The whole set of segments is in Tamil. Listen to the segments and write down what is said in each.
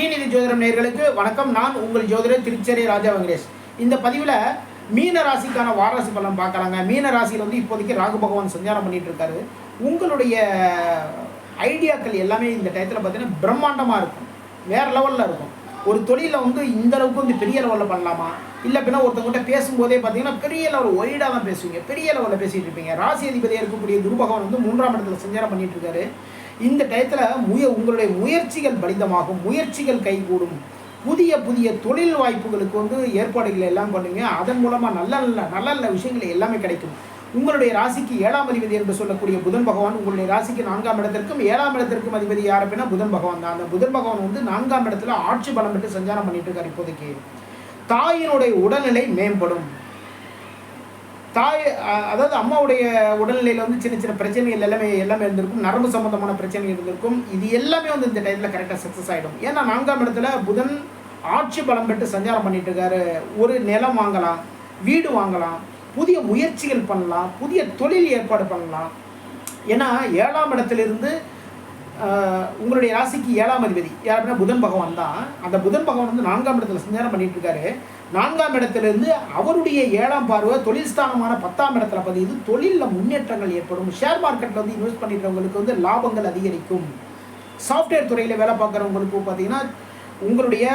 ஸ்ரீநிதி ஜோதிடம் நேயர்களுக்கு வணக்கம். நான் உங்கள் ஜோதிடர் திருச்சேரி ராஜா வெங்கடேஷ். இந்த பதிவில் மீன ராசிக்கான வாராசி பலன் பார்க்கறாங்க மீன ராசியில் வந்து இப்போதைக்கு ராகு பகவான் சஞ்சாரம் பண்ணிட்டு இருக்காரு. உங்களுடைய ஐடியாக்கள் எல்லாமே இந்த டயத்தில் பார்த்தீங்கன்னா பிரம்மாண்டமாக இருக்கும். வேறு லெவலில் இருக்கும். ஒரு தொழிலில் வந்து இந்த அளவுக்கு வந்து பெரிய லெவலில் பண்ணலாமா? இல்லை அப்படின்னா ஒருத்தவங்ககிட்ட பேசும்போதே பார்த்தீங்கன்னா பெரிய லெவல் ஒயிடாக தான் பேசுவீங்க. பெரிய லெவலில் பேசிகிட்டு இருப்பீங்க. ராசி அதிபதியாக இருக்கக்கூடிய குரு பகவான் வந்து மூன்றாம் இடத்துல சஞ்சாரம் பண்ணிட்டு இருக்காரு. இந்த டயத்தில் முய உங்களுடைய முயற்சிகள் பலிதமாகும் முயற்சிகள் கைகூடும். புதிய புதிய தொழில் வாய்ப்புகளுக்கு வந்து ஏற்பாடுகளை எல்லாம் பண்ணுங்க. அதன் மூலமாக நல்ல நல்ல நல்ல நல்ல விஷயங்கள் எல்லாமே கிடைக்கும். உங்களுடைய ராசிக்கு ஏழாம் அதிபதி என்று சொல்லக்கூடிய புதன் பகவான் உங்களுடைய ராசிக்கு நான்காம் இடத்திற்கும் ஏழாம் இடத்திற்கும் அதிபதி யார் அப்படின்னா புதன் பகவான் தான். அந்த புதன் பகவான் வந்து நான்காம் இடத்துல ஆட்சி பலம் பெற்று சஞ்சாரம் பண்ணிட்டு இருக்கார் இப்போதைக்கு. தாயினுடைய உடல்நிலை மேம்படும். தாய் அதாவது அம்மாவுடைய உடல்நிலையில் வந்து சின்ன சின்ன பிரச்சனைகள் எல்லாமே எல்லாமே இருந்திருக்கும். நரம்பு சம்பந்தமான பிரச்சனைகள் இருந்திருக்கும். இது எல்லாமே வந்து இந்த டைத்தில் கரெக்டாக சக்ஸஸ் ஆகிடும் ஏன்னா நான்காம் இடத்துல புதன் ஆட்சி பலம் பெற்று சஞ்சாரம் பண்ணிட்டு இருக்காரு. ஒரு நிலம் வாங்கலாம் வீடு வாங்கலாம் புதிய முயற்சிகள் பண்ணலாம் புதிய தொழில் ஏற்பாடு பண்ணலாம். ஏன்னா ஏழாம் இடத்துலேருந்து உங்களுடைய ராசிக்கு ஏழாம் அதிபதி. யார் அப்படின்னா புதன் பகவான் தான். அந்த புதன் பகவான் வந்து நான்காம் இடத்துல சஞ்சாரம் பண்ணிட்டு இருக்காரு. நான்காம் இடத்துலேருந்து அவருடைய ஏழாம் பார்வை தொழில் ஸ்தானமான பத்தாம் இடத்துல பதியுது. தொழிலில் முன்னேற்றங்கள் ஏற்படும். ஷேர் மார்க்கெட்டில் வந்து இன்வெஸ்ட் பண்ணிடுறவங்களுக்கு வந்து லாபங்கள் அதிகரிக்கும். சாஃப்ட்வேர் துறையில் வேலை பார்க்குறவங்களுக்கு பார்த்தீங்கன்னா உங்களுடைய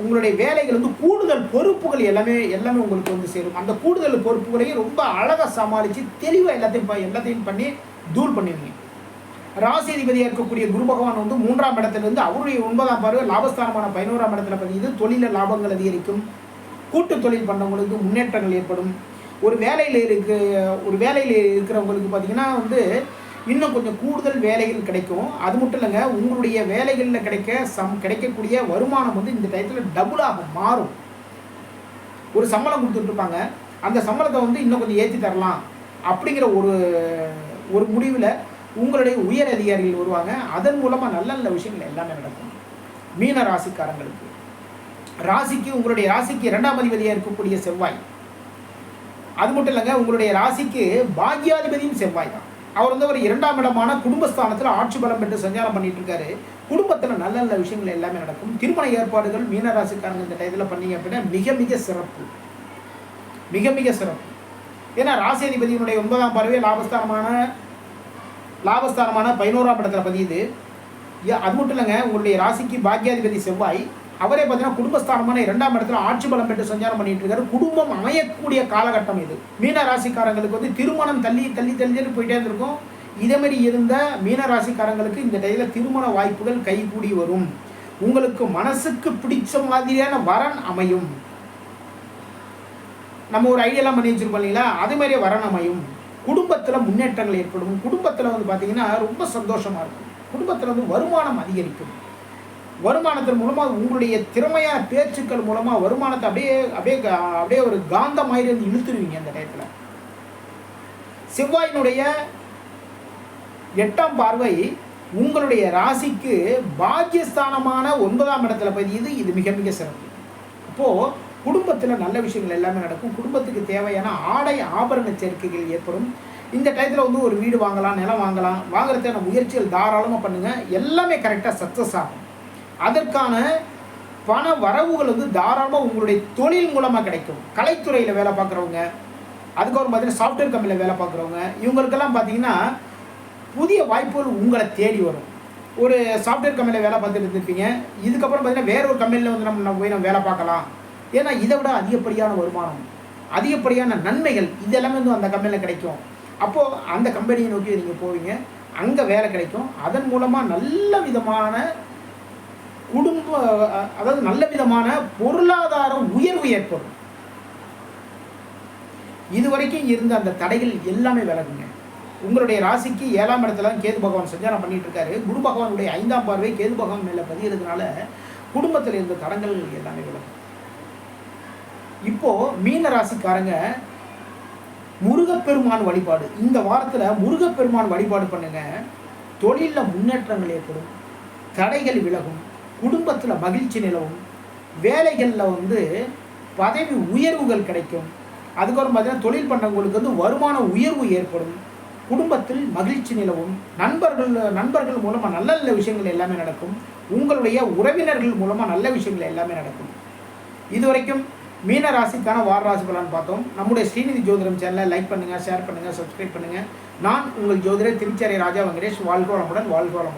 உங்களுடைய வேலைகள் வந்து கூடுதல் பொறுப்புகள் எல்லாமே எல்லாமே உங்களுக்கு வந்து சேரும். அந்த கூடுதல் பொறுப்புகளையும் ரொம்ப அழகாக சமாளித்து தெளிவாக எல்லாத்தையும் எல்லாத்தையும் பண்ணி தூள் பண்ணிடுவீங்க. ராசிதிபதியாக இருக்கக்கூடிய குரு பகவான் வந்து மூன்றாம் இடத்திலிருந்து அவருடைய ஒன்பதாம் பார்வை லாபஸ்தானமான பதினோராம் இடத்துல பார்த்தீங்கன்னா தொழில லாபங்கள் அதிகரிக்கும். கூட்டு தொழில் பண்ணவங்களுக்கு முன்னேற்றங்கள் ஏற்படும். ஒரு வேலையில் இருக்க ஒரு வேலையில் இருக்கிறவங்களுக்கு பார்த்தீங்கன்னா வந்து இன்னும் கொஞ்சம் கூடுதல் வேலைகள் கிடைக்கும். அது மட்டும் இல்லைங்க உங்களுடைய வேலைகளில் கிடைக்க சம் கிடைக்கக்கூடிய வருமானம் வந்து இந்த டயத்தில் டபுளாக மாறும். ஒரு சம்பளம் கொடுத்துட்ருப்பாங்க அந்த சம்பளத்தை வந்து இன்னும் கொஞ்சம் ஏற்றி தரலாம். அப்படிங்கிற ஒரு ஒரு முடிவில் உங்களுடைய உயர் அதிகாரிகள் வருவாங்க. அதன் மூலமாக நல்ல நல்ல விஷயங்கள் எல்லாமே நடக்கும். மீன ராசிக்காரங்களுக்கு. ராசிக்கு உங்களுடைய ராசிக்கு இரண்டாம் அதிபதியாக இருக்கக்கூடிய செவ்வாய். அது மட்டும் இல்லைங்க உங்களுடைய ராசிக்கு பாக்யாதிபதியும் செவ்வாய் தான். அவர் வந்து ஒரு இரண்டாம் இடமான குடும்பஸ்தானத்தில் ஆட்சி பலம் பெற்று சஞ்சாரம் பண்ணிட்டு இருக்காரு குடும்பத்தில் நல்ல நல்ல விஷயங்கள் எல்லாமே நடக்கும். திருமண ஏற்பாடுகள் மீன ராசிக்காரங்க இந்த டயத்தில் பண்ணீங்க அப்படின்னா மிக மிக சிறப்பு. மிக மிக சிறப்பு. ஏன்னா ராசி அதிபதியினுடைய ஒன்பதாம் பறவை லாபஸ்தானமான லாபஸ்தானமான பதினோராம் இடத்துல பதியுது. அது மட்டும் இல்லைங்க உங்களுடைய ராசிக்கு பாக்கியாதிபதி செவ்வாய் அவரே பார்த்தீங்கன்னா குடும்பஸ்தானமான இரண்டாம் இடத்துல ஆட்சி பலம் பெற்று சஞ்சாரம் பண்ணிட்டு இருக்காரு. குடும்பம் அமையக்கூடிய காலகட்டம் இது. மீன ராசிக்காரங்களுக்கு வந்து திருமணம் தள்ளி தள்ளி தள்ளி போயிட்டே இருந்திருக்கும். இதே மாதிரி இருந்த மீன ராசிக்காரங்களுக்கு இந்த டைல திருமண வாய்ப்புகள் கைகூடி வரும். உங்களுக்கு மனசுக்கு பிடிச்ச மாதிரியான வரன் அமையும். நம்ம ஒரு ஐடியாலாம் பண்ணி வச்சிருப்போம் இல்லைங்களா? அதே மாதிரியே வரன் அமையும். குடும்பத்தில் முன்னேற்றங்கள் ஏற்படும். குடும்பத்தில் வந்து பார்த்தீங்கன்னா ரொம்ப சந்தோஷமாக இருக்கும். குடும்பத்தில் வந்து வருமானம் அதிகரிக்கும். வருமானத்தின் மூலமாக உங்களுடைய திறமையான பேச்சுக்கள் மூலமாக வருமானத்தை அப்படியே அப்படியே கா- அப்படியே ஒரு காந்த மாதிரி வந்து இழுத்துருவீங்க அந்த டயத்தில். செவ்வாயினுடைய எட்டாம் பார்வை உங்களுடைய ராசிக்கு பாக்கியஸ்தானமான ஒன்பதாம் இடத்துல பதியுது. இது மிக மிக சிறப்பு. அப்போது குடும்பத்தில் நல்ல விஷயங்கள் எல்லாமே நடக்கும். குடும்பத்துக்கு தேவையான ஆடை ஆபரண சேர்க்கைகள் ஏற்படும். இந்த டயத்தில் வந்து ஒரு வீடு வாங்கலாம் நிலம் வாங்கலாம். வாங்குறதுக்கான முயற்சிகள் தாராளமாக பண்ணுங்கள் எல்லாமே கரெக்டாக சக்ஸஸ் ஆகும். அதற்கான பண வரவுகள் வந்து தாராளமாக உங்களுடைய தொழில் மூலமாக கிடைக்கும். கலைத்துறையில் வேலை பார்க்குறவங்க அதுக்கப்புறம் பார்த்தீங்கன்னா சாஃப்ட்வேர் கம்பெனியில் வேலை பார்க்குறவங்க இவங்களுக்கெல்லாம் பார்த்தீங்கன்னா புதிய வாய்ப்புகள் உங்களை தேடி வரும். ஒரு சாஃப்ட்வேர் கம்பெனியில் வேலை பார்த்துட்டு இருந்திருப்பீங்க. இதுக்கப்புறம் பார்த்தீங்கன்னா வேற ஒரு கம்பெனியில் வந்து நம்ம நம்ம போய் நம்ம வேலை பார்க்கலாம். ஏன்னா இதை விட அதிகப்படியான வருமானம் அதிகப்படியான நன்மைகள் இதெல்லாமே வந்து அந்த கம்பெனியில் கிடைக்கும். அப்போது அந்த கம்பெனியை நோக்கி நீங்கள் போவீங்க. அங்கே வேலை கிடைக்கும். அதன் மூலமாக நல்ல விதமான குடும்ப அதாவது நல்ல விதமான பொருளாதார உயர்வு ஏற்படும். இதுவரைக்கும் இருந்த அந்த தடைகள் எல்லாமே விலகுங்க. உங்களுடைய ராசிக்கு ஏழாம் இடத்துல தான் கேது பகவான் சஞ்சாரம் பண்ணிட்டு இருக்காரு. குரு பகவானுடைய ஐந்தாம் பார்வை கேது பகவான் மேலே பதிகிறதுனால குடும்பத்தில் இருந்த தடங்கள் எல்லாமே விலகும். இப்போது மீன ராசிக்காரங்க முருகப்பெருமான் வழிபாடு. இந்த வாரத்தில் முருகப்பெருமான் வழிபாடு பண்ணுங்க. தொழிலில் முன்னேற்றங்கள் ஏற்படும். தடைகள் விலகும். குடும்பத்தில் மகிழ்ச்சி நிலவும். வேலைகளில் வந்து பதவி உயர்வுகள் கிடைக்கும். அதுக்கப்புறம் பார்த்தீங்கன்னா தொழில் பண்ணவங்களுக்கு வந்து வருமான உயர்வு ஏற்படும். குடும்பத்தில் மகிழ்ச்சி நிலவும். நண்பர்கள் நண்பர்கள் மூலமாக நல்ல நல்ல விஷயங்கள் எல்லாமே நடக்கும். உங்களுடைய உறவினர்கள் மூலமாக நல்ல விஷயங்கள் எல்லாமே நடக்கும். இதுவரைக்கும் மீன ராசிக்கான வார ராசி பலன் பார்த்தோம். நம்முடைய ஸ்ரீநிதி ஜோதிடம் சேனலை லைக் பண்ணுங்கள் ஷேர் பண்ணுங்கள் சப்ஸ்கிரைப் பண்ணுங்கள் நான் உங்கள் ஜோதிடர் திருச்சேரி ராஜா வெங்கடேஷ். வாழ்க வளமுடன் வாழ்க வளமுடன்.